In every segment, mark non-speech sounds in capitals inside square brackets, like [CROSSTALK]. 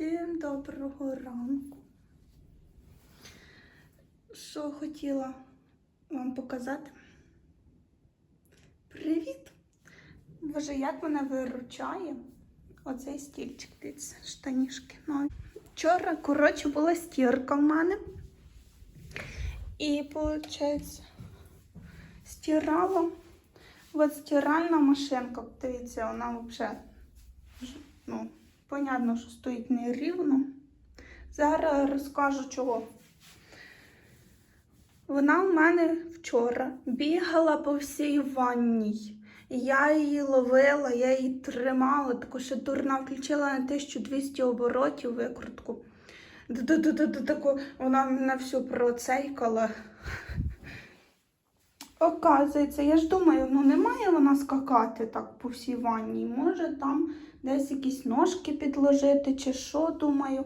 Всім доброго ранку. Що хотіла вам показати? Привіт! Боже, як мене виручає оцей стільчик, дивіться, штанішки нові. Вчора, коротше, була стірка в мене. І, виходить, стирала. От стиральна машинка, дивіться, вона взагалі, ну, понятно, що стоїть нерівно. Зараз розкажу чого. Вона в мене вчора бігала по всій ванній. Я її ловила, я її тримала, таку ще дурна включила на 1200 оборотів викрутку. Вона мене всю процейкала. Оказується, я ж думаю, ну не має вона скакати так по всій ванні. Може там десь якісь ножки підложити чи що, думаю.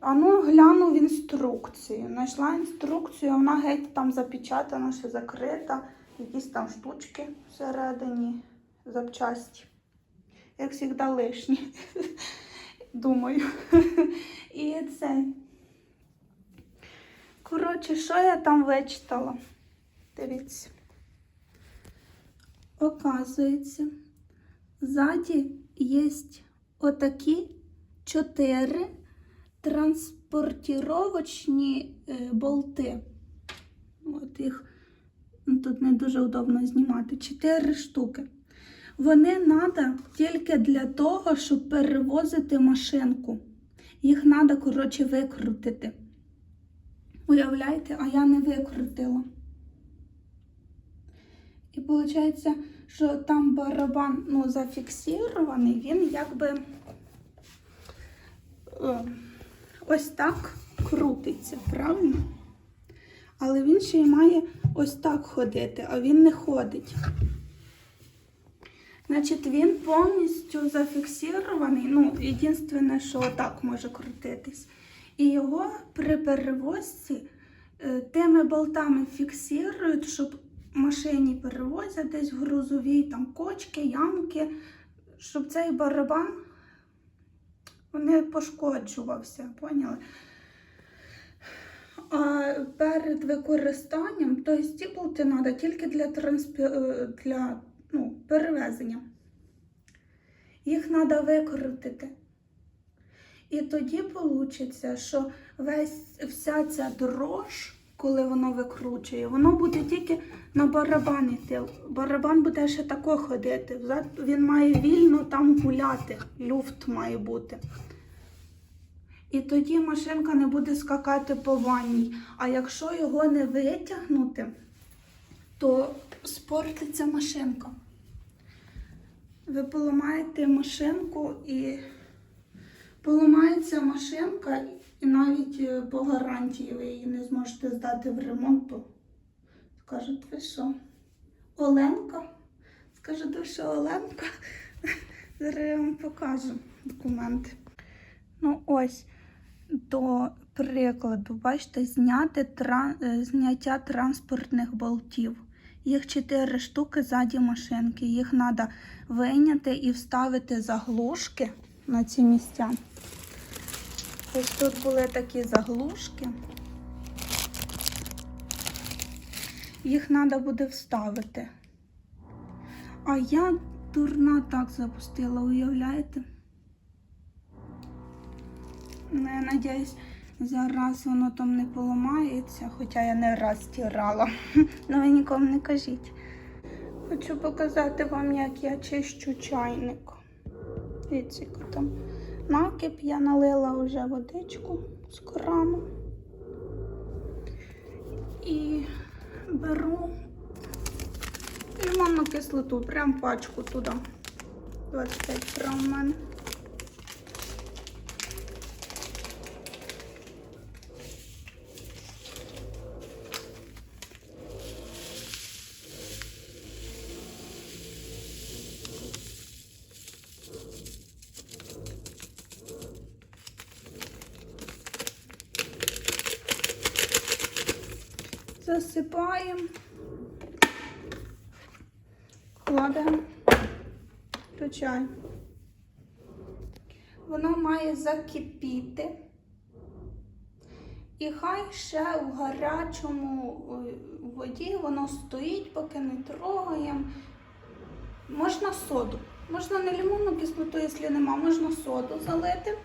А ну гляну в інструкцію. Знайшла інструкцію, вона геть там запечатана, ще закрита, якісь там штучки всередині запчасті. Як завжди, лишні. [LAUGHS] Думаю. І це. Коротше, що я там вичитала? Дивіться. Оказується, ззаді є отакі чотири транспортіровочні е, болти. От їх тут не дуже удобно знімати. Чотири штуки. Вони треба тільки для того, щоб перевозити машинку. Їх треба, коротше, викрутити. Уявляєте, а я не викрутила. І виходить, що там барабан ну, зафіксований, він якби е, ось так крутиться, правильно? Але він ще й має ось так ходити, а він не ходить. Значить, він повністю зафіксований. Ну, єдине, що отак може крутитись. І його при перевозці е, тими болтами фіксують, щоб машині перевозять десь в грузовій там кочки, ямки, щоб цей барабан не пошкоджувався, поняли? А перед використанням, тобто ці болти треба тільки для, транспі... е, для ну, перевезення. Їх треба викрутити. І тоді вийде, що весь, вся ця дрож, коли воно викручує, воно буде тільки на барабан йти. Барабан буде ще тако ходити. Він має вільно там гуляти. Люфт має бути. І тоді машинка не буде скакати по ванній. А якщо його не витягнути, то спортиться машинка. Ви поламаєте машинку і поламається машинка, і навіть е, по гарантії ви її не зможете здати в ремонт, бо скажуть, ви що? Оленка? Ви що Оленка? [LAUGHS] Зараз я вам покажу документи. Ну ось, до прикладу, бачите, зняти тран... е, зняття транспортних болтів. Їх чотири штуки ззаді машинки. Їх треба вийняти і вставити заглушки на ці місця. Ось тут були такі заглушки. Їх треба буде вставити. А я дурна так запустила, уявляєте? Ну, я надіюсь, зараз воно там не поламається, хоча я не раз стирала. [LAUGHS] Ну ви нікому не кажіть. Хочу показати вам, як я чищу чайник. Дивіться, там накип, я налила вже водичку з крану. І беру лимонну кислоту, прям пачку туди. 25 грам в мене. І хай ще в гарячому е, воді воно стоїть, поки не трогаємо. Можна соду. Можна не лимонну кислоту, якщо нема, можна соду залити.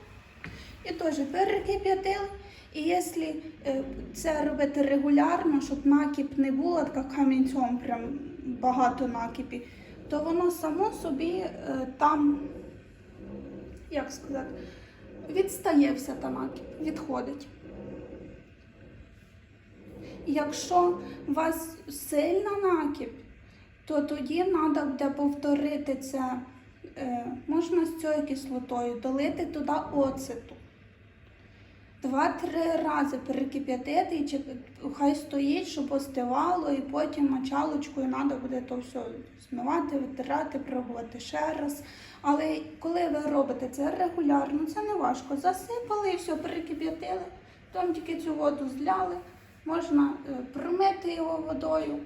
І теж перекип'ятили. І якщо е, це робити регулярно, щоб накіп не було така камінцем, прям багато накипі, то воно само собі е, там, як сказати, відстає вся та накіп, відходить. Якщо у вас сильна накіп, то тоді треба буде повторити це. Е, можна з цією кислотою долити туди оцету. Два-три рази перекип'ятити, і хай стоїть, щоб остивало, і потім мочалочкою треба буде то все змивати, витирати, пробувати ще раз. Але коли ви робите це регулярно, це не важко. Засипали і все, перекип'ятили, потім тільки цю воду зляли. Можна е, промити його водою,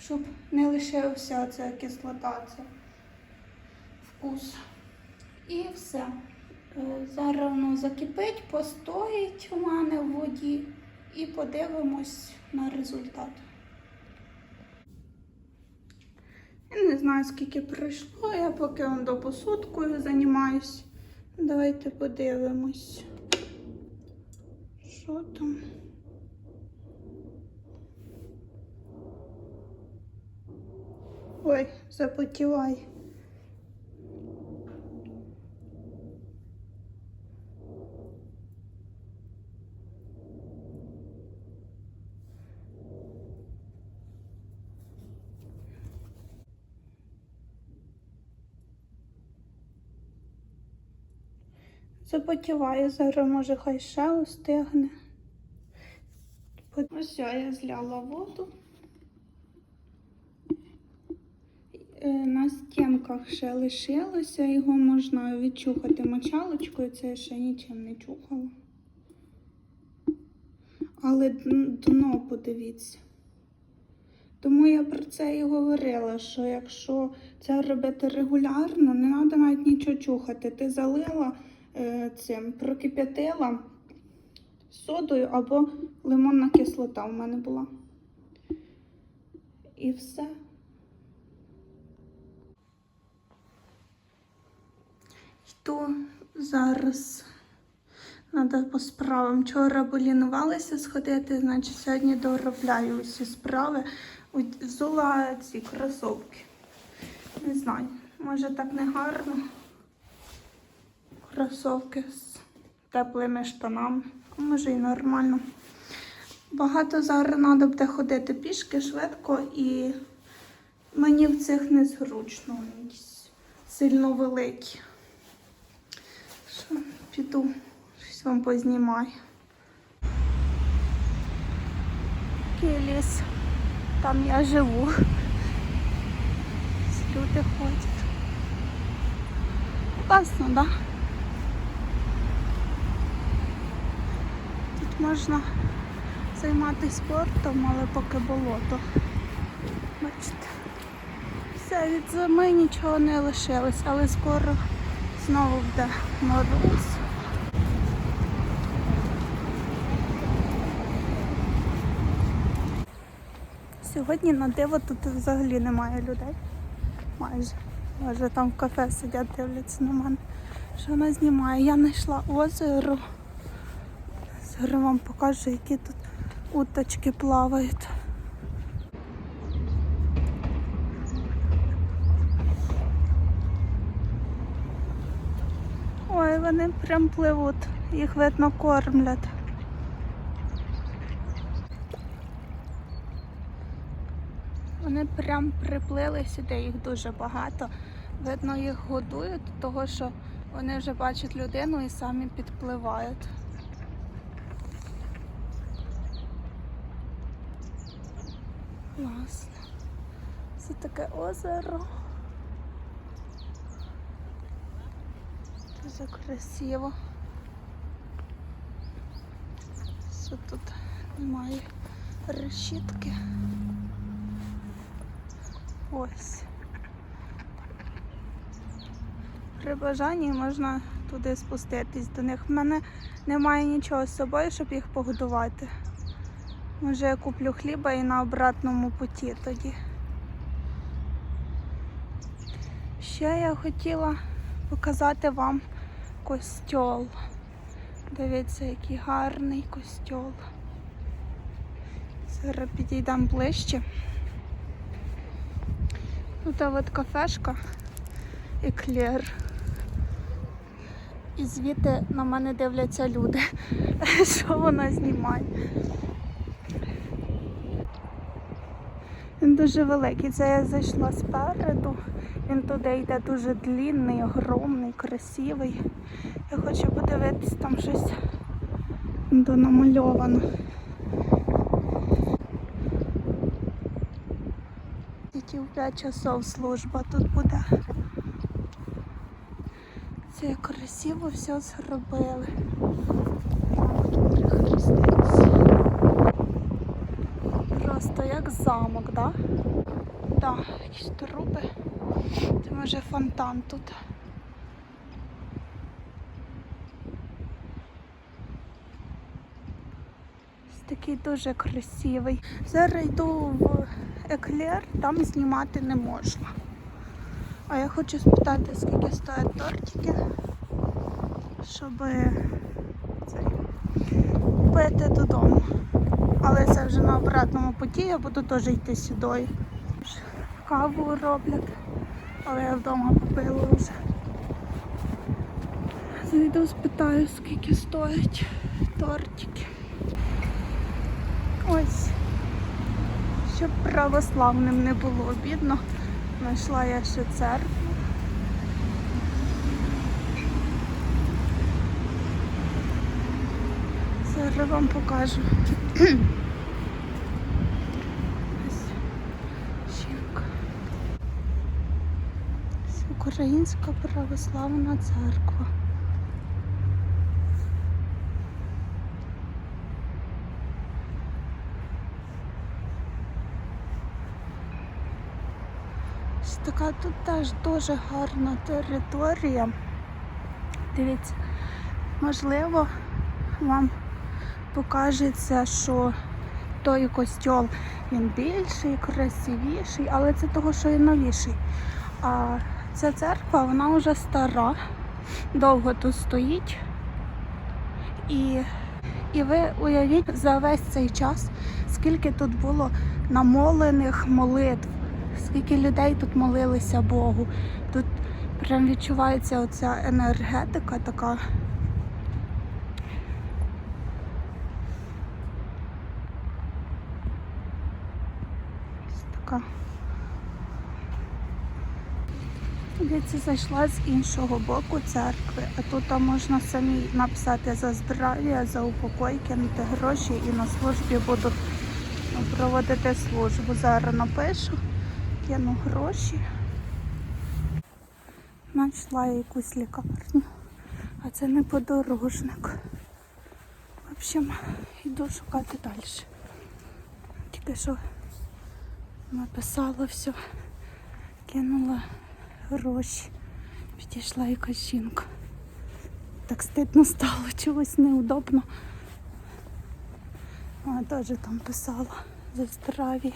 щоб не лишився ця кислота, ця вкус. І все. Е, Зараз воно закипить, постоїть у мене в воді і подивимось на результат. Я не знаю, скільки пройшло, я поки он до посудкою займаюсь. Давайте подивимось. Що там? Ой, запотівай. Запотіває, зараз може хай ще остигне. Ось я зляла воду. Е, На стінках ще лишилося, його можна відчухати мочалочкою, це я ще нічим не чухала. Але дно подивіться. Тому я про це і говорила, що якщо це робити регулярно, не треба навіть нічого чухати. Ти залила е, цим, прокип'ятила содою або лимонна кислота у мене була. І все. Йду зараз. Надо по справам. Вчора полінувалася сходити, значить сьогодні доробляю усі справи. Взула ці кросовки. Не знаю, може так не гарно. Кросовки з теплими штанами, а може і нормально. Багато зараз треба буде ходити пішки швидко і мені в цих незручно. Сильно великі. Піду, щось вам познімаю. Такий ліс. Там я живу. Люди ходять. Класно, так? Да? Тут можна займатися спортом, але поки болото. Бачите. Все, від зими нічого не лишилось, але скоро знову буде мороз. Сьогодні на диво тут взагалі немає людей. Майже. Може там в кафе сидять, дивляться на мене. Що вона знімає? Я знайшла озеро. Зараз вам покажу, які тут уточки плавають. Ой, вони прям пливуть, їх видно кормлять. Вони прям приплили сюди, їх дуже багато. Видно, їх годують, того що вони вже бачать людину і самі підпливають. Класно. Це таке озеро. Дуже красиво. Що тут немає решітки. Ось. При бажанні можна туди спуститись до них. В мене немає нічого з собою, щоб їх погодувати. Може, я куплю хліба і на обратному путі тоді. Ще я хотіла показати вам костьол. Дивіться, який гарний костьол. Зараз підійдемо ближче. Тут от кафешка Еклер. І звідти на мене дивляться люди, [LAUGHS] що вона знімає. Він дуже великий. Це я зайшла спереду. Він туди йде дуже длінний, огромний, красивий. Я хочу подивитись, там щось намальовано. Тільки в 5 часов служба тут буде. Це красиво все зробили. Просто як замок, да? Да, якісь труби. Це може фонтан тут. Такий дуже красивий. Зараз йду в еклер, там знімати не можна. А я хочу спитати, скільки стоять тортики, щоб це, купити додому. Але це вже на обратному путі, я буду теж йти сюди. Каву роблять, але я вдома попила вже. Зайду, спитаю, скільки стоять тортики. Ось. Щоб православним не було обідно. Знайшла я ще церкву. Зараз вам покажу. Українська православна церква. Така тут теж дуже гарна територія. Дивіться, можливо, вам покажеться, що той костьол він більший, красивіший, але це того, що він новіший. А ця церква, вона вже стара, довго тут стоїть. І, і ви уявіть за весь цей час, скільки тут було намолених молитв, скільки людей тут молилися Богу. Тут прям відчувається оця енергетика така. Ось така. Дивіться, зайшла з іншого боку церкви, а тут можна самі написати за здрав'я, за упокой, кинути гроші і на службі буду ну, проводити службу. Зараз напишу, кину гроші. Знайшла я якусь лікарню, а це не подорожник. В общем, йду шукати далі. Тільки що написала все, кинула гроші. Підійшла якась жінка. Так стидно стало, чогось неудобно. Вона теж там писала за здрав'я.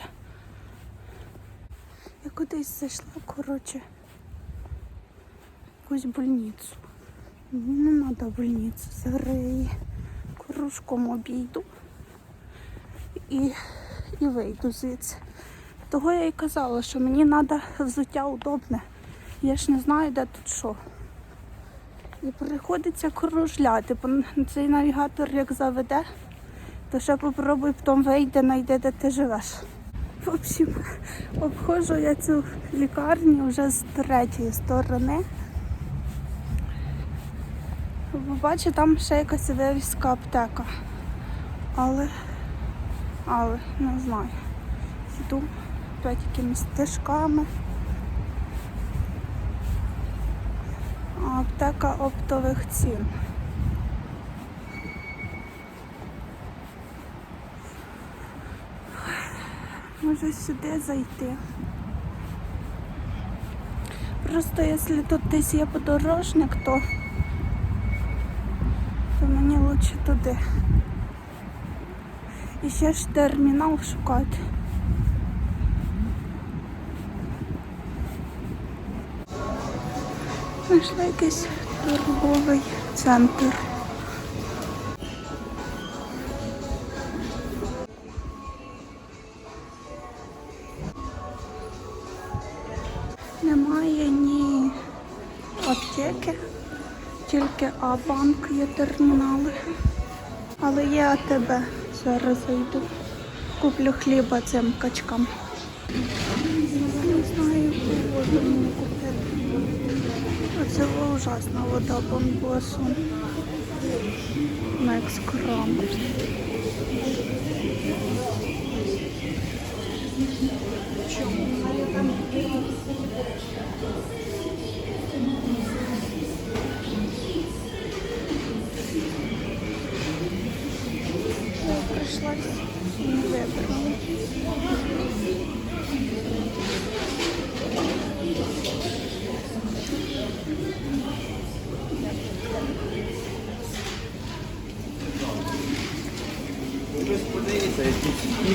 Я кудись зайшла, коротше, в якусь больницю. Мені не треба больницю. Зараз кружком обійду і, і вийду звідси. Того я і казала, що мені треба взуття удобне. Я ж не знаю, де тут що. І приходиться кружляти, бо цей навігатор як заведе, то ще попробуй потім вийде, знайде, де ти живеш. В общем, обходжу я цю лікарню вже з третьої сторони. Бачу, там ще якась вивіска аптека. Але, але не знаю. Йду опять якимись стежками. Аптека оптових цін. Може сюди зайти. Просто якщо тут десь є подорожник, то чи туди. І ще ж термінал шукати. Знайшла якийсь торговий центр. Тільки А-банк є термінали. Але є АТБ. Зараз зайду. Куплю хліба цим качкам. Не знаю, яку воду купити. Оце ужасна вода бомбосу. Мекс крам.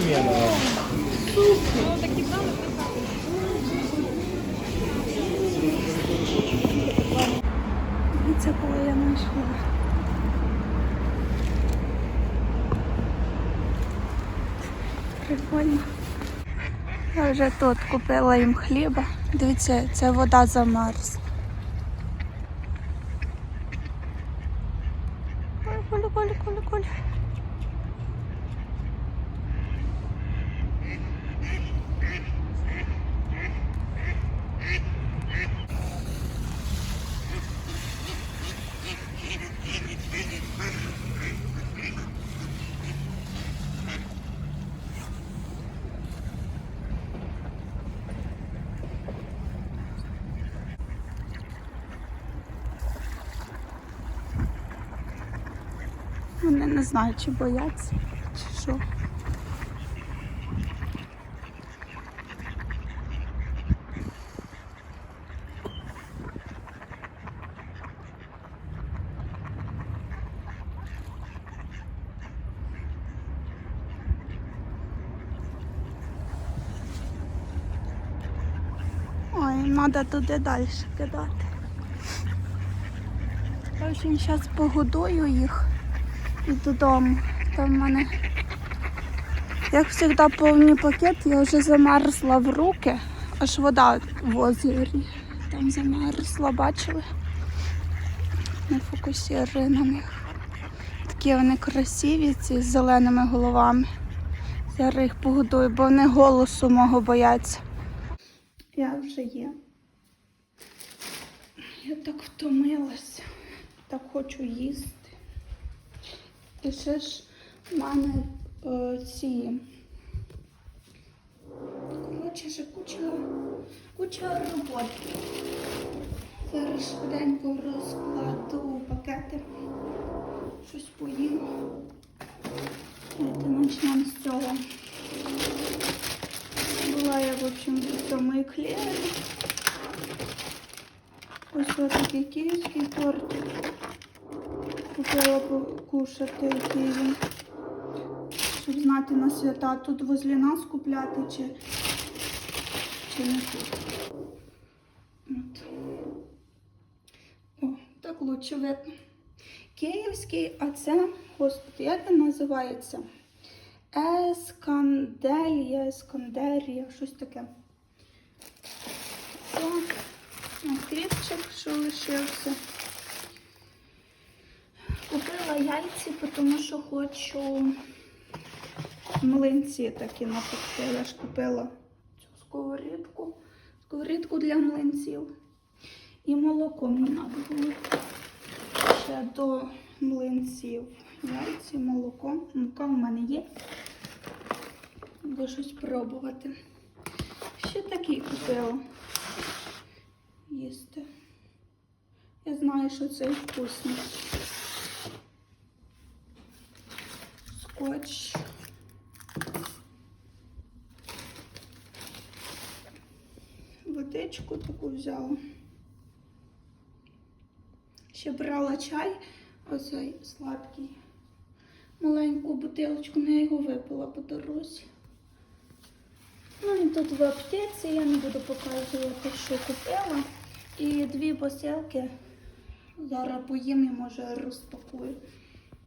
І це коли я знайшла. Прикольно. Я вже тут купила їм хліба. Дивіться, це вода замерз. Не знаю, чи бояться, чи що. Треба туди далі кидати. Я очень зараз погодую їх і додому. Там в мене, як завжди, повний пакет, я вже замерзла в руки, аж вода в озері. Там замерзла, бачили? Не фокусірує на них. Такі вони красиві, ці з зеленими головами. Зараз їх погодую, бо вони голосу мого бояться. Я вже є. Я так втомилася, так хочу їсти. І ще ж в мене е, ці. Коротше, ще куча, куча роботи. Зараз швиденько розкладу пакети. Щось поїм. Почнемо з цього. Була я, в общем, в цьому еклері. Ось ось такий київський торт. Купила покушати в Києві. Щоб знати на свята, тут возле нас купляти чи, чи не тут. От. О, так лучше видно. Київський, а це, господи, як він називається? Есканделія, ескандерія, щось таке. Так. Хлібчик, що лишився. Купила яйці, тому що хочу млинці такі напекти. Я ж купила цю сковорідку, сковорідку для млинців. І молоко мені треба було ще до млинців. Яйці, молоко. Мука в мене є. Буду щось пробувати. Ще такий купила їсти. Я знаю, що це вкусний. Скотч. Водичку таку взяла. Ще брала чай, оцей сладкий маленьку бутилочку, я його випила по дорозі. Ну і тут в аптеці я не буду показувати, що купила. І дві посилки. Зараз поїм і може розпакую.